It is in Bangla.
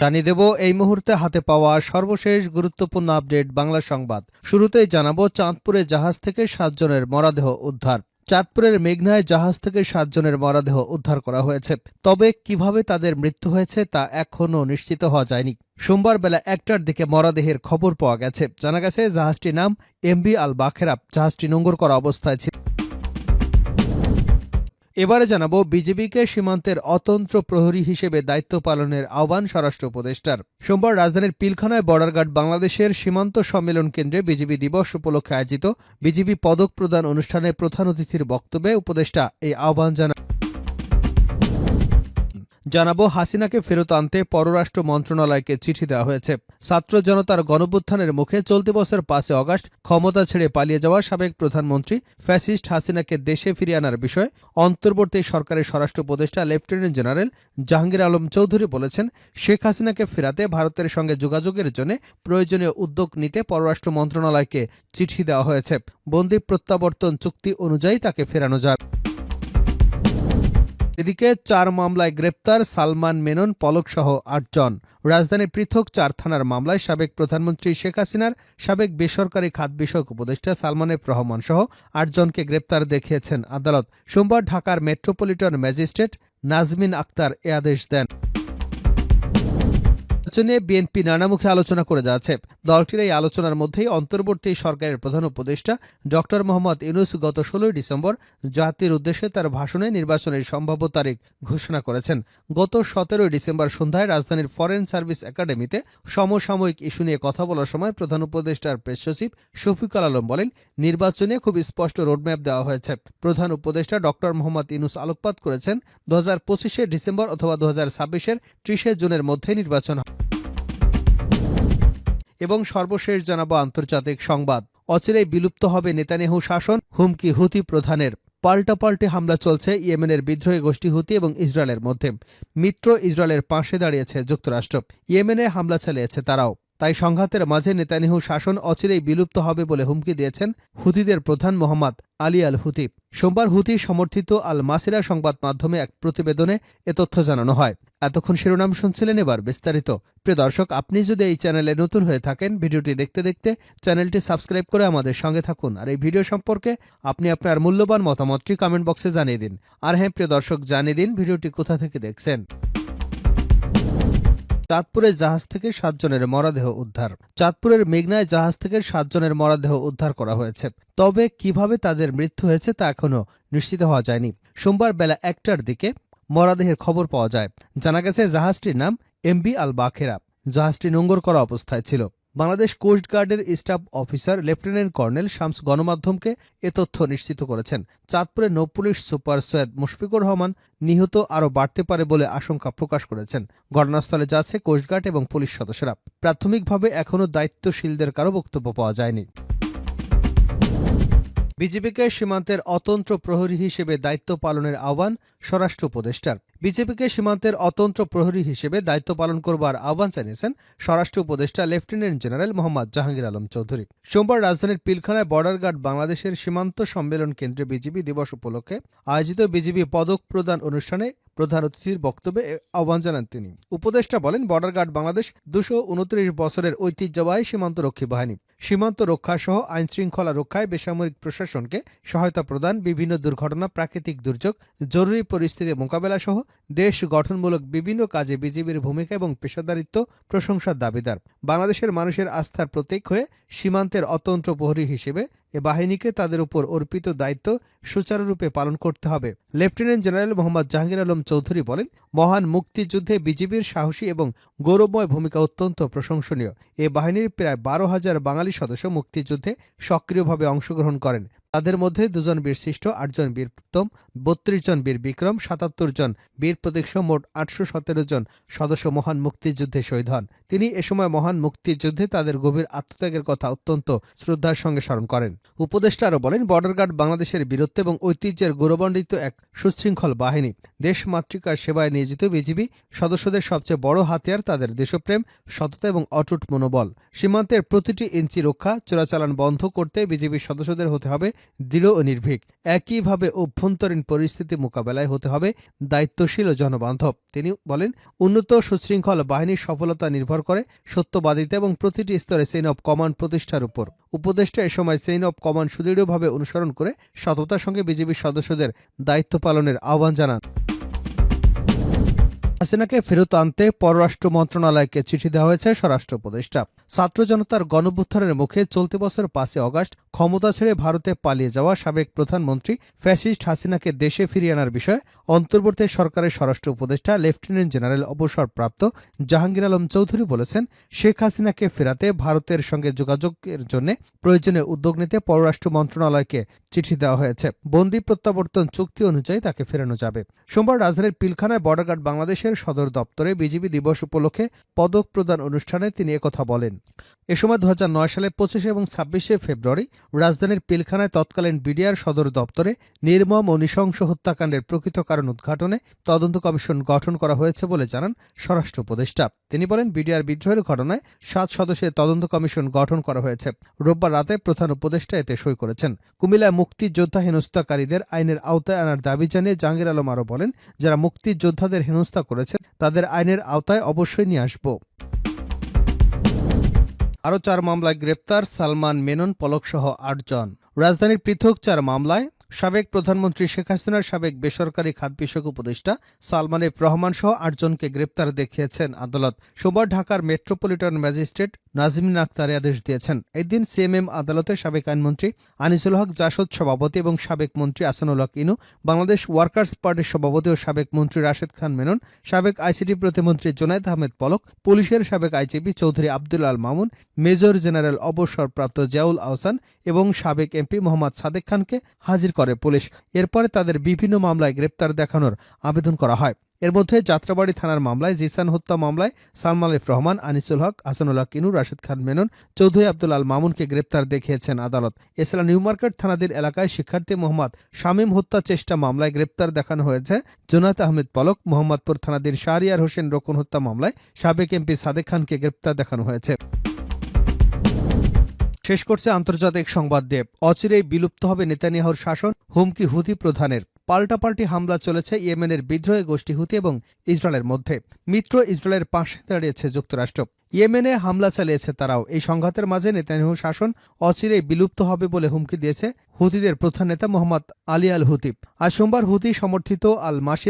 জানিয়ে দেব, এই মুহূর্তে হাতে পাওয়া সর্বশেষ গুরুত্বপূর্ণ আপডেট বাংলা সংবাদ। শুরুতেই জানাব, চাঁদপুরে জাহাজ থেকে সাতজনের মরাদেহ উদ্ধার। চাঁদপুরের মেঘনায় জাহাজ থেকে সাতজনের মরাদেহ উদ্ধার করা হয়েছে। তবে কীভাবে তাদের মৃত্যু হয়েছে তা এখনও নিশ্চিত হওয়া যায়নি। সোমবার বেলা একটার দিকে মরাদেহের খবর পাওয়া গেছে। জানা গেছে, জাহাজটির নাম এমবি আল বাখেরাব জাহাজটি নোঙ্গর করা অবস্থায় ছিল। এবারে জানাব বিজেপিকে সীমান্তের অতন্ত্র প্রহরী হিসেবে দায়িত্ব পালনের আহ্বান স্বরাষ্ট্র উপদেষ্টার। সোমবার রাজধানীর পিলখানায় বর্ডার গার্ড বাংলাদেশের সীমান্ত সম্মেলন কেন্দ্রে বিজেপি দিবস উপলক্ষে আয়োজিত বিজেপি পদক প্রদান অনুষ্ঠানে প্রধান অতিথির বক্তব্যে উপদেষ্টা এই আহ্বান জানান। জানাব, হাসিনাকে ফেরত আনতে পররাষ্ট্র মন্ত্রণালয়কে চিঠি দেওয়া হয়েছে। ছাত্র জনতার গণবুত্থানের মুখে চলতি বছর পাঁচে অগাস্ট ক্ষমতা ছেড়ে পালিয়ে যাওয়া সাবেক প্রধানমন্ত্রী ফ্যাসিস্ট হাসিনাকে দেশে ফিরিয়ে আনার বিষয়ে অন্তর্বর্তী সরকারের স্বরাষ্ট্র উপদেষ্টা লেফটেন্যান্ট জেনারেল জাহাঙ্গীর আলম চৌধুরী বলেছেন, শেখ হাসিনাকে ফেরাতে ভারতের সঙ্গে যোগাযোগের জন্য প্রয়োজনীয় উদ্যোগ নিতে পররাষ্ট্র মন্ত্রণালয়কে চিঠি দেওয়া হয়েছে। বন্দি প্রত্যাবর্তন চুক্তি অনুযায়ী তাকে ফেরানো যাবে এদিকে চার মামলায় গ্রেপ্তার সালমান মেনন, পলক সহ আটজন। রাজধানীর পৃথক চার থানার মামলায় সাবেক প্রধানমন্ত্রী শেখ হাসিনার সাবেক বেসরকারি খাত বিষয়ক উপদেষ্টা সালমান এফ রহমান সহ আটজনকে গ্রেপ্তার দেখিয়েছেন আদালত। সোমবার ঢাকার মেট্রোপলিটন ম্যাজিস্ট্রেট নাজমিন আক্তার এ আদেশ দেন। নির্বাচনে বিএনপি নানামুখী আলোচনা করে যাচ্ছে দলটির এই আলোচনার মধ্যেই অন্তর্বর্তী সরকারের প্রধান উপদেষ্টা ড মোহাম্মদ ইউনুস গত ষোলোই ডিসেম্বর জাতির উদ্দেশ্যে তার ভাষণে নির্বাচনের সম্ভাব্য তারিখ ঘোষণা করেছেন গত সতেরোই ডিসেম্বর সন্ধ্যায় রাজধানীর ফরেন সার্ভিস একাডেমিতে সমসাময়িক ইস্যু নিয়ে কথা বলার সময় প্রধান উপদেষ্টার প্রেস সচিব শফিকুল আলম বলেন, নির্বাচনে খুব স্পষ্ট রোডম্যাপ দেওয়া হয়েছে প্রধান উপদেষ্টা ড মোহাম্মদ ইউনুস আলোকপাত করেছেন দু হাজার ডিসেম্বর অথবা দু হাজার ছাব্বিশের ত্রিশে জুনের মধ্যে নির্বাচন। এবং সর্বশেষ জানাব আন্তর্জাতিক সংবাদ। অচিরেই বিলুপ্ত হবে নেতানেহু শাসন, হুমকি হুতি প্রধানের। পাল্টাপাল্টে হামলা চলছে ইয়েমেনের বিদ্রোহী গোষ্ঠী হুতি এবং ইসরায়েলের মধ্যে। মিত্র ইসরায়েলের পাশে দাঁড়িয়েছে যুক্তরাষ্ট্র। ইয়েমেনে হামলা চালিয়েছে তারাও। তাই সংঘাতের মাঝে নেতানিয়াহু শাসন অচিরেই বিলুপ্ত হবে বলে হুমকি দিয়েছেন হুতিদের প্রধান মোহাম্মদ আলী আল হুতি সোমবার হুতি সমর্থিত আল মাসিরা সংবাদ মাধ্যমে এক প্রতিবেদনে এ তথ্য জানানো হয়। এতক্ষণ শিরোনাম শুনছিলেন এবার বিস্তারিত। প্রিয় দর্শক, আপনি যদি এই চ্যানেলে নতুন হয়ে থাকেন, ভিডিওটি দেখতে দেখতে চ্যানেলটি সাবস্ক্রাইব করে আমাদের সঙ্গে থাকুন। আর এই ভিডিও সম্পর্কে আপনি আপনার মূল্যবান মতামতটি কমেন্ট বক্সে জানিয়ে দিন। আর হ্যাঁ প্রিয় দর্শক, জানিয়ে দিন ভিডিওটি কোথা থেকে দেখছেন। চাঁদপুরের জাহাজ থেকে সাতজনের মরদেহ উদ্ধার। চাঁদপুরের মেঘনায় জাহাজ থেকে সাতজনের মরদেহ উদ্ধার করা হয়েছে। তবে কীভাবে তাদের মৃত্যু হয়েছে তা এখনও নিশ্চিত হওয়া যায়নি। সোমবার বেলা একটার দিকে মরাদেহের খবর পাওয়া যায়। জানা গেছে, জাহাজটির নাম এমবি আল বাখেরা জাহাজটি নোঙ্গর করা অবস্থায় ছিল। Bangladesh কোস্টগার্ডের staff officer lieutenant colonel Shams গণমাধ্যমকে এ তথ্য নিশ্চিত করেছেন। চাঁদপুরের নৌপুলিশ সুপার সৈয়দ মুশফিকুর রহমান নিহত আরও বাড়তে পারে বলে আশঙ্কা প্রকাশ করেছেন। ঘটনাস্থলে যাচ্ছে কোস্টগার্ড এবং পুলিশ সদস্যরা। প্রাথমিকভাবে এখনও দায়িত্বশীলদের কারও বক্তব্য পাওয়া যায়নি। বিজেপিকে সীমান্তের অতন্ত্র প্রহরী হিসেবে দায়িত্ব পালনের আহ্বান স্বরাষ্ট্র উপদেষ্টার। বিজেপিকে সীমান্তের অতন্ত্র প্রহরী হিসেবে দায়িত্ব পালন করবার আহ্বান জানিয়েছেন স্বরাষ্ট্র উপদেষ্টা লেফটেন্যান্ট জেনারেল মোহাম্মদ জাহাঙ্গীর আলম চৌধুরী। সোমবার রাজধানীর পিলখানায় বর্ডার গার্ড বাংলাদেশের সীমান্ত সম্মেলন কেন্দ্রে বিজেপি দিবস উপলক্ষে আয়োজিত বিজেপি পদক প্রদান অনুষ্ঠানে প্রধান অতিথির বক্তব্যে আহ্বান জানান তিনি। উপদেষ্টা বলেন, বর্ডার গার্ড বাংলাদেশ দুশো উনত্রিশ বছরের ঐতিহ্যবাহী সীমান্ত রক্ষী বাহিনী। সীমান্ত রক্ষা সহ আইন শৃঙ্খলা রক্ষায় বেসামরিক প্রশাসনকে সহায়তা প্রদান, বিভিন্ন দুর্ঘটনা, প্রাকৃতিক দুর্যোগ, জরুরি পরিস্থিতি মোকাবেলা সহ দেশ গঠনমূলক বিভিন্ন কাজে বিজিবির ভূমিকা এবং পেশাদারিত্ব প্রশংসার দাবিদার। বাংলাদেশের মানুষের আস্থার প্রতীক হয়ে সীমান্তের অতন্ত্র প্রহরী হিসেবে এ বাহিনীকে তাদের উপর অর্পিত দায়িত্ব সুচারুরূপে পালন করতে হবে। লেফটেন্যান্ট জেনারেল মোহাম্মদ জাহাঙ্গীর আলম চৌধুরী বলেন, মহান মুক্তিযুদ্ধে বিজিবির সাহসী এবং গৌরবময় ভূমিকা অত্যন্ত প্রশংসনীয়। এ বাহিনীর প্রায় বারো হাজার বাঙালি সদস্য মুক্তিযুদ্ধে সক্রিয়ভাবে অংশগ্রহণ করেন। তাদের মধ্যে দুজন বীর আটজন বীর উত্তম, বত্রিশ জন বীর বিক্রম, সাতাত্তর জন বীর প্রতীক্ষ, মোট আটশো সতেরো জন সদস্য মহান মুক্তিযুদ্ধে শহীদ হন। তিনি এ সময় মহান মুক্তিযুদ্ধে তাদের গভীর আত্মত্যাগের কথা অত্যন্ত শ্রদ্ধার সঙ্গে স্মরণ করেন। উপদেষ্টা আরও বলেন, বর্ডার গার্ড বাংলাদেশের বীরত্ব এবং ঐতিহ্যের গৌরবান্বিত এক সুশৃঙ্খল বাহিনী। দেশ মাতৃকার সেবায় নিয়োজিত বিজিবি সদস্যদের সবচেয়ে বড় হাতিয়ার তাদের দেশপ্রেম, সততা এবং অটুট মনোবল। সীমান্তের প্রতিটি ইঞ্চি রক্ষা, চোরাচালান বন্ধ করতে বিজিবির সদস্যদের হতে হবে দৃঢ় ও নির্ভীক। একইভাবে অভ্যন্তরীণ পরিস্থিতি মোকাবেলায় হতে হবে দায়িত্বশীল ও জনবান্ধব। তিনি বলেন, উন্নত সুশৃঙ্খল বাহিনীর সফলতা নির্ভর করে সত্যবাদিতা এবং প্রতিটি স্তরে চেইন অব কমান্ড প্রতিষ্ঠার উপর। উপদেষ্টা এ সময় চেইন অব কমান্ড সুদৃঢ়ভাবে অনুসরণ করে সততার সঙ্গে বিজেপির সদস্যদের দায়িত্ব পালনের আহ্বান জানান। হাসিনাকে ফেরত আনতে পররাষ্ট্র মন্ত্রণালয়কে চিঠি দেওয়া হয়েছে স্বরাষ্ট্র উপদেষ্টা। ছাত্র জনতার গণভ্যুত্থানের মুখে চলতি বছর পাঁচই অগাস্ট ক্ষমতা ছেড়ে ভারতে পালিয়ে যাওয়া সাবেক প্রধানমন্ত্রী ফ্যাসিস্ট হাসিনাকে দেশে ফিরিয়ে আনার বিষয়ে অন্তর্বর্তী সরকারের স্বরাষ্ট্র উপদেষ্টা লেফটেন্যান্ট জেনারেল অবসরপ্রাপ্ত জাহাঙ্গীর আলম চৌধুরী বলেছেন, শেখ হাসিনাকে ফেরাতে ভারতের সঙ্গে যোগাযোগের জন্য প্রয়োজনীয় উদ্যোগ নিতে পররাষ্ট্র মন্ত্রণালয়কে চিঠি দেওয়া হয়েছে। বন্দি প্রত্যাবর্তন চুক্তি অনুযায়ী তাকে ফেরানো যাবে। সোমবার রাজধানীর পিলখানায় বর্ডার গার্ড বাংলাদেশের সদর দপ্তরে বিজিবি দিবস উপলক্ষে পদক প্রদান অনুষ্ঠানে তিনি একথা বলেন। এ সময় দু সালের পঁচিশে এবং ছাব্বিশে ফেব্রুয়ারি রাজধানীর পিলখানায় তৎকালীন বিডিআর সদর দপ্তরে নির্মম ও নৃশংস হত্যাকাণ্ডের প্রকৃত কারণ উদ্ঘাটনে তদন্ত কমিশন গঠন করা হয়েছে বলে জানান স্বরাষ্ট্র উপদেষ্টা। তিনি বলেন, বিডিআর বিদ্রোহের ঘটনায় সাত সদস্যের তদন্ত কমিশন গঠন করা হয়েছে। রোববার রাতে প্রধান উপদেষ্টা এতে সই করেছেন। কুমিল্লায় মুক্তিযোদ্ধা হেনস্থাকারীদের আইনের আওতায় আনার দাবি জানিয়ে জাহাঙ্গীর আলম আরও বলেন, যারা মুক্তিযোদ্ধাদের হেনস্থা করেছেন, তাদের আইনের আওতায় অবশ্যই নিয়ে আসব। আরও চার মামলায় গ্রেপ্তার সালমান মেনন পলকসহ আটজন রাজধানীর পৃথক চার মামলায় সাবেক প্রধানমন্ত্রী শেখ হাসিনার সাবেক বেসরকারি খাত বিষয়ক উপদেষ্টা সালমান এফ রহমান সহ আটজনকে গ্রেপ্তার দেখিয়েছেন আদালত। সোমবার ঢাকার মেট্রোপলিটন ম্যাজিস্ট্রেট নাজমিন আক্তার আদেশ দিয়েছেন। এদিন সিএমএম আদালতে সাবেক আইনমন্ত্রী আনিসুল হক, জাসদ সভাপতি এবং সাবেক মন্ত্রী আসানুল হক ইনু, বাংলাদেশ ওয়ার্কার্স পার্টির সভাপতি ও সাবেক মন্ত্রী রাশেদ খান মেনন, সাবেক আইসিটি প্রতিমন্ত্রী জোনায়েদ আহমেদ পলক, পুলিশের সাবেক IGP Chowdhury Abdul Al Mamun, major general অবসরপ্রাপ্ত জিয়াউল আহসান এবং সাবেক এমপি মোহাম্মদ সাদেক খানকে হাজির করে পুলিশ। এরপরে তাদের বিভিন্ন মামলায় গ্রেপ্তার দেখানোর আবেদন করা হয়। এর মধ্যে যাত্রাবাড়ি থানার মামলায় জিসান হত্যা মামলায় সালমান আলিফ রহমান, আনিসুল হক হাসানুল্লাহ কিনুর রাশেদ খান মেনন, চৌধুরী আব্দুল আল মামুনকে গ্রেপ্তার দেখিয়েছেন আদালত। এছাড়া নিউ মার্কেট থানাদের এলাকায় শিক্ষার্থী মোহাম্মদ শামীম হত্যা চেষ্টা মামলায় গ্রেপ্তার দেখানো হয়েছে। জোনায়েত আহমেদ পলক, মোহাম্মদপুর থানাদের শাহরিয়ার হোসেন রোকন হত্যা মামলায় সাবেক এমপি সাদেক খানকে গ্রেপ্তার দেখানো হয়েছে। শেষ করছে আন্তর্জাতিক সংবাদ দেব। অচিরেই বিলুপ্ত হবে নেতানিয়াহুর শাসন, হুমকি হুতি প্রধানের। পাল্টাপাল্টি হামলা চলেছে ইয়েমেনের বিদ্রোহী গোষ্ঠী হুতি এবং ইসরায়েলের মধ্যে। মিত্র ইসরায়েলের পাশে দাঁড়িয়েছে যুক্তরাষ্ট্র। ইয়েমেনে হামলা চালিয়েছে তারাও। এই সংঘাতের মাঝে নেতানিহু শাসন অচিরেই বিলুপ্ত হবে বলে হুমকি দিয়েছে হুতিদের প্রধান নেতা মোহাম্মদ আলী আল হুতিব আজ সোমবার হুতি সমর্থিত আল মাসিরা